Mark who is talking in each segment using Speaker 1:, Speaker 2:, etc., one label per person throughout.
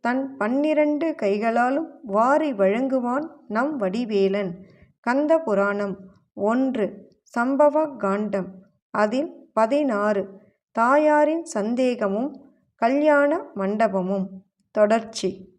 Speaker 1: தன் பன்னிரண்டு கைகளாலும் வாரி வழங்குவான் நம் வடிவேலன். கந்த புராணம் ஒன்று சம்பவ காண்டம் அதில் பதினாறு தாயாரின் சந்தேகமும் கல்யாண மண்டபமும். தொடர்ச்சி.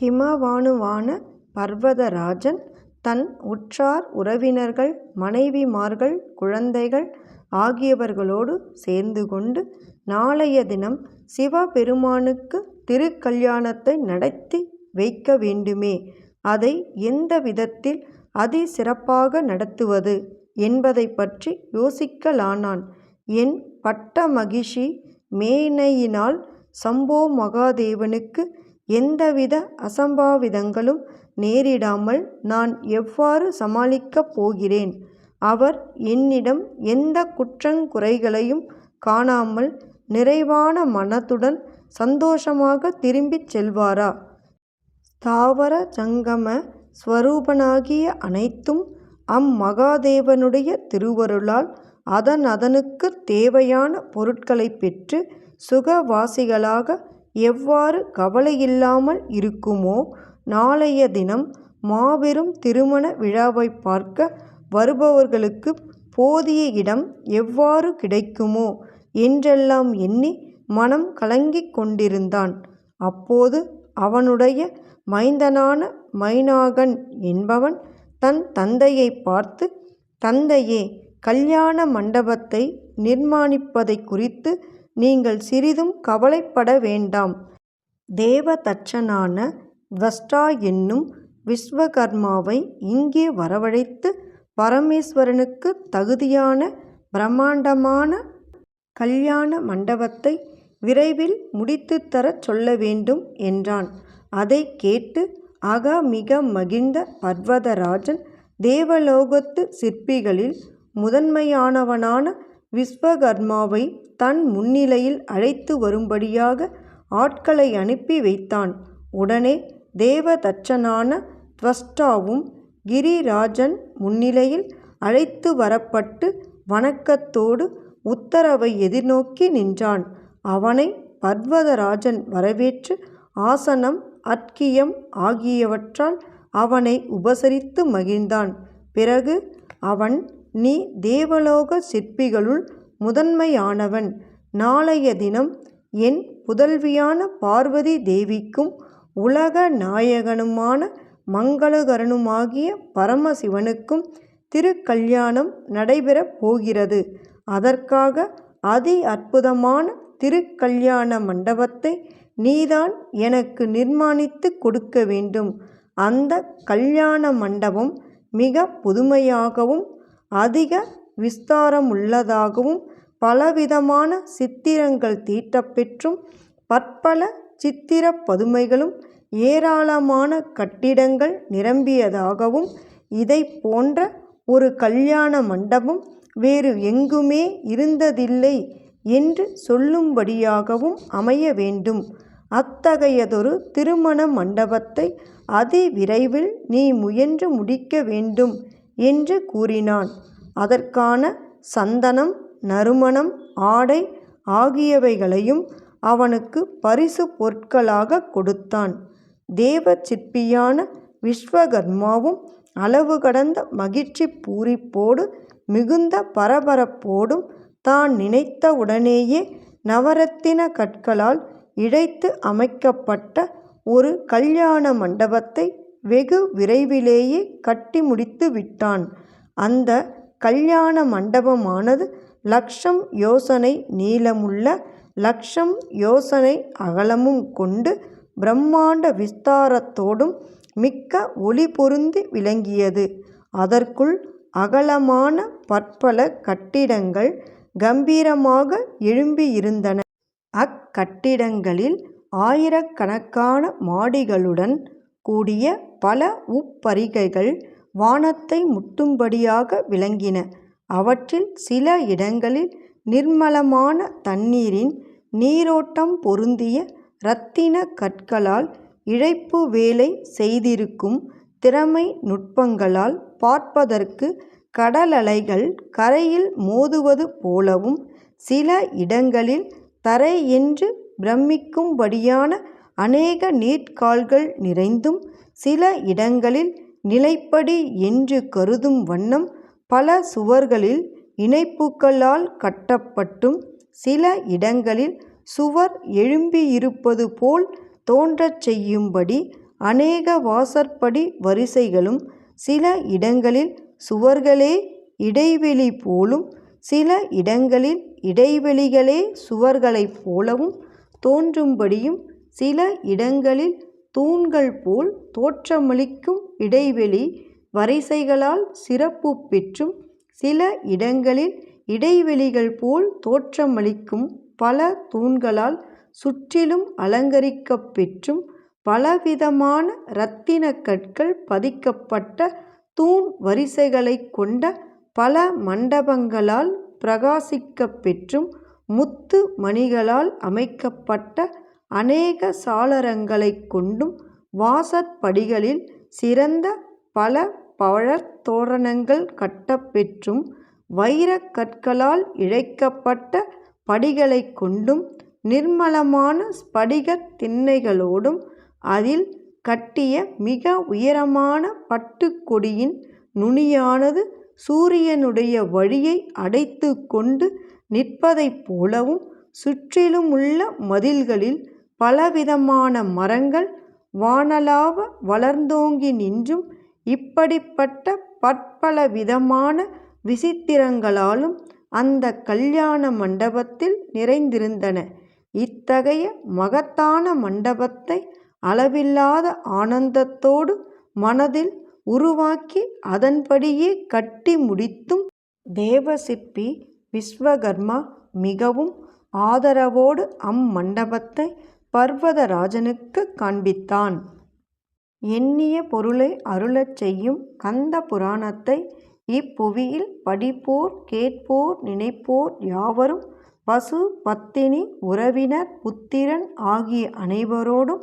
Speaker 1: ஹிமவானுவான பர்வதராஜன் தன் உற்றார் உறவினர்கள் மனைவிமார்கள் குழந்தைகள் ஆகியவர்களோடு சேர்ந்து கொண்டு நாளைய தினம் சிவபெருமானுக்கு திருக்கல்யாணத்தை நடத்தி வைக்க வேண்டுமே. அதை எந்த விதத்தில் அதி சிறப்பாக நடத்துவது என்பதை பற்றி யோசிக்கலானான். என் பட்ட மகிஷி மேனையினால் சம்போ மகாதேவனுக்கு எந்தவித அசம்பாவிதங்களும் நேரிடாமல் நான் எவ்வாறு சமாளிக்கப் போகிறேன்? அவர் என்னிடம் எந்த குற்றங்குறைகளையும் காணாமல் நிறைவான மனத்துடன் சந்தோஷமாக திரும்பிச் செல்வாரா? ஸ்தாவர ஜங்கம ஸ்வரூபனாகிய அனைத்தும் அம்மகாதேவனுடைய திருவருளால் அதன் அதனுக்கு தேவையான பொருட்களை பெற்று சுகவாசிகளாக எவ்வாறு கவலையில்லாமல் இருக்குமோ நாளைய தினம் மாபெரும் திருமண விழாவை பார்க்க வருபவர்களுக்கு போதிய இடம் எவ்வாறு கிடைக்குமோ என்றெல்லாம் எண்ணி மனம் கலங்கிக் கொண்டிருந்தான். அப்போது அவனுடைய மைந்தனான மைனாகன் என்பவன் தன் தந்தையை பார்த்து தந்தையே கல்யாண மண்டபத்தை நிர்மாணிப்பதைக் குறித்து நீங்கள் சிறிதும் கவலைப்பட வேண்டாம். தேவதச்சனான துவஷ்டா என்னும் விஸ்வகர்மாவை இங்கே வரவழைத்து பரமேஸ்வரனுக்கு தகுதியான பிரம்மாண்டமான கல்யாண மண்டபத்தை விரைவில் முடித்துத் தரச் சொல்ல வேண்டும் என்றான். அதைக் கேட்டு அகமிக மகிழ்ந்த பர்வதராஜன் தேவலோகத்து சிற்பிகளில் முதன்மையானவனான விஸ்வகர்மாவை தன் முன்னிலையில் அழைத்து வரும்படியாக ஆட்களை அனுப்பி வைத்தான். உடனே தேவதச்சனான துவஷ்டாவும் கிரிராஜன் முன்னிலையில் அழைத்து வரப்பட்டு வணக்கத்தோடு உத்தரவை எதிர்நோக்கி நின்றான். அவனை பர்வதராஜன் வரவேற்று ஆசனம் அர்க்கியம் ஆகியவற்றால் அவனை உபசரித்து மகிழ்ந்தான். பிறகு அவன் நீ தேவலோக சிற்பிகளுள் முதன்மையானவன். நாளைய தினம் என் புதல்வியான பார்வதி தேவிக்கும் உலக நாயகனுமான மங்களகரனுமாகிய பரமசிவனுக்கும் திருக்கல்யாணம் நடைபெறப் போகிறது. அதற்காக அதி அற்புதமான திருக்கல்யாண மண்டபத்தை நீதான் எனக்கு நிர்மாணித்து கொடுக்க வேண்டும். அந்த கல்யாண மண்டபம் மிக புதுமையாகவும் அதிக விஸ்தாரமுள்ளதாகவும் பலவிதமான சித்திரங்கள் தீட்டப்பெற்றும் பற்பல சித்திரப் பதுமைகளும் ஏராளமான கட்டிடங்கள் நிரம்பியதாகவும் இதை போன்ற ஒரு கல்யாண மண்டபம் வேறு எங்குமே இருந்ததில்லை என்று சொல்லும்படியாகவும் அமைய வேண்டும். அத்தகையதொரு திருமண மண்டபத்தை அதிவிரைவில் நீ முயன்று முடிக்க வேண்டும் என்று கூறினான். அதற்கான சந்தனம் நறுமணம் ஆடை ஆகியவைகளையும் அவனுக்கு பரிசு பொருட்களாக கொடுத்தான். தேவ சிற்பியான விஸ்வகர்மாவும் அளவு கடந்த மகிழ்ச்சி பூரிப்போடு மிகுந்த பரபரப்போடும் தான் நினைத்தவுடனேயே நவரத்தின கற்களால் இழைத்து அமைக்கப்பட்ட ஒரு கல்யாண மண்டபத்தை வெகு விரைவிலேயே கட்டி முடித்து விட்டான். அந்த கல்யாண மண்டபமானது லக்ஷம் யோசனை நீளமுள்ள லக்ஷம் யோசனை அகலமும் கொண்டு பிரம்மாண்ட விஸ்தாரத்தோடும் மிக்க ஒளி பொருந்தி விளங்கியது. அதற்குள் அகலமான பற்பல கட்டிடங்கள் கம்பீரமாக எழும்பியிருந்தன. அக்கட்டிடங்களில் ஆயிரக்கணக்கான மாடிகளுடன் கூடிய பல உப்பரிகைகள் வானத்தை முட்டும்படியாக விளங்கின. அவற்றில் சில இடங்களில் நிர்மலமான தண்ணீரின் நீரோட்டம் பொருந்திய இரத்தின கற்களால் இழைப்பு வேலை செய்திருக்கும் திறமை நுட்பங்களால் பார்ப்பதற்கு கடலலைகள் கரையில் மோதுவது போலவும் சில இடங்களில் தரையென்று பிரமிக்கும்படியான அநேக நீர்க்கால்கள் நிறைந்தும் சில இடங்களில் நிலைப்படி என்று கருதும் வண்ணம் பல சுவர்களில் இணைப்புக்களால் கட்டப்பட்டும் சில இடங்களில் சுவர் எழும்பியிருப்பது போல் தோன்றச் செய்யும்படி அநேக வாசற்படி வரிசைகளும் சில இடங்களில் சுவர்களே இடைவெளி போலும் சில இடங்களில் இடைவெளிகளே சுவர்களைப் போலவும் தோன்றும்படியும் சில இடங்களில் தூண்கள் போல் தோற்றமளிக்கும் இடைவெளி வரிசைகளால் சிறப்பு பெற்றும் சில இடங்களில் இடைவெளிகள் போல் தோற்றமளிக்கும் பல தூண்களால் சுற்றிலும் அலங்கரிக்கப் பெற்றும் பலவிதமான இரத்தின கற்கள் பதிக்கப்பட்ட தூண் வரிசைகளைக் கொண்ட பல மண்டபங்களால் பிரகாசிக்கப் பெற்றும் முத்து மணிகளால் அமைக்கப்பட்ட அநேக சாளரங்களைக் கொண்டும் வாசற்படிகளில் சிறந்த பல பழத்தோரணங்கள் கட்டப்பெற்றும் கட்டப் வைரக் கற்களால் இழைக்கப்பட்ட படிகளைக் கொண்டும் நிர்மலமான ஸ்படிகத் திண்ணைகளோடும் அதில் கட்டிய மிக உயரமான பட்டுக்கொடியின் நுனியானது சூரியனுடைய வழியை அடைத்து கொண்டு நிற்பதைப் போலவும் சுற்றிலுமுள்ள மதில்களில் பலவிதமான மரங்கள் வானலாவ வளர்ந்தோங்கி நின்றும் இப்படிப்பட்ட பற்பலவிதமான விசித்திரங்களாலும் அந்த கல்யாண மண்டபத்தில் நிறைந்திருந்தன. இத்தகைய மகத்தான மண்டபத்தை அளவில்லாத ஆனந்தத்தோடு மனதில் உருவாக்கி அதன்படியே கட்டி முடித்தும் தேவசிற்பி விஸ்வகர்மா மிகவும் ஆதரவோடு அம்மண்டபத்தை பர்வதராஜனுக்குக் காண்பித்தான். எண்ணிய பொருளை அருளச் செய்யும் கந்த புராணத்தை இப்புவியில் படிப்போர் கேட்போர் நினைப்போர் யாவரும் பசு பத்தினி உறவினர் புத்திரன் ஆகிய அனைவரோடும்